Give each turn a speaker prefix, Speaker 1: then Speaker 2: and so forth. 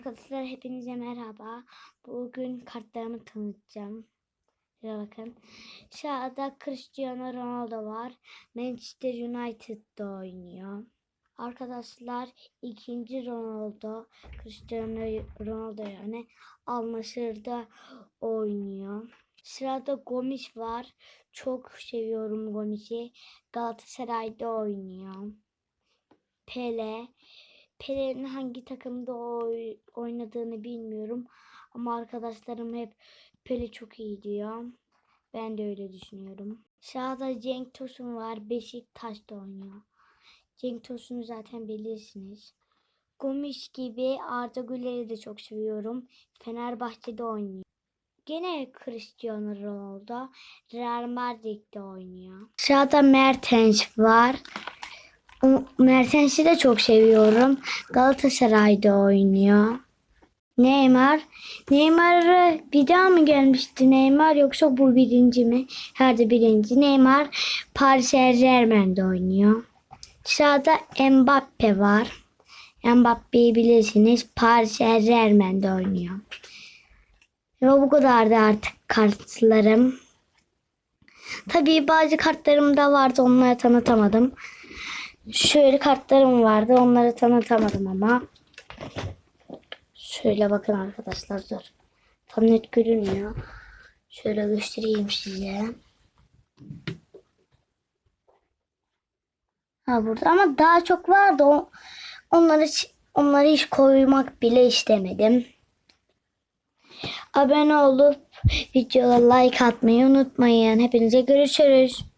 Speaker 1: Arkadaşlar hepinize merhaba. Bugün kartlarımı tanıtacağım. Şöyle bakın. Sağda Cristiano Ronaldo var. Manchester United'da oynuyor. Arkadaşlar ikinci Ronaldo Cristiano Ronaldo yani Al Nassr'da oynuyor. Sırada Gomis var. Çok seviyorum Gomis'i. Galatasaray'da oynuyor. Pele. Pele'nin hangi takımda oy- oynadığını bilmiyorum. Ama arkadaşlarım hep Pele çok iyi diyor. Ben de öyle düşünüyorum. Sağda Cenk Tosun var. Beşiktaş'ta oynuyor. Cenk Tosun'u zaten bilirsiniz. Gomis gibi Arda Güler'i de çok seviyorum. Fenerbahçe'de oynuyor. Gene Cristiano Ronaldo Real Madrid'de oynuyor. Sağda Mertens var. Mertens'i de çok seviyorum. Galatasaray'da oynuyor. Neymar. Neymar bir daha mı gelmişti Neymar yoksa bu birinci mi? Herhalde birinci. Neymar Paris Saint Germain'de oynuyor. Sırada Mbappe var. Mbappe'yi bilirsiniz. Paris Saint Germain'de oynuyor. Ve bu kadardı artık kartlarım. Tabii bazı kartlarım da vardı onları tanıtamadım. Şöyle kartlarım vardı. Onları tanıtamadım ama. Şöyle bakın arkadaşlar dur. Tam net görünmüyor. Şöyle göstereyim size. Ha burada ama daha çok vardı. O- Onları onları hiç koymak bile istemedim. Abone olup videoya like atmayı unutmayın. Hepinize görüşürüz.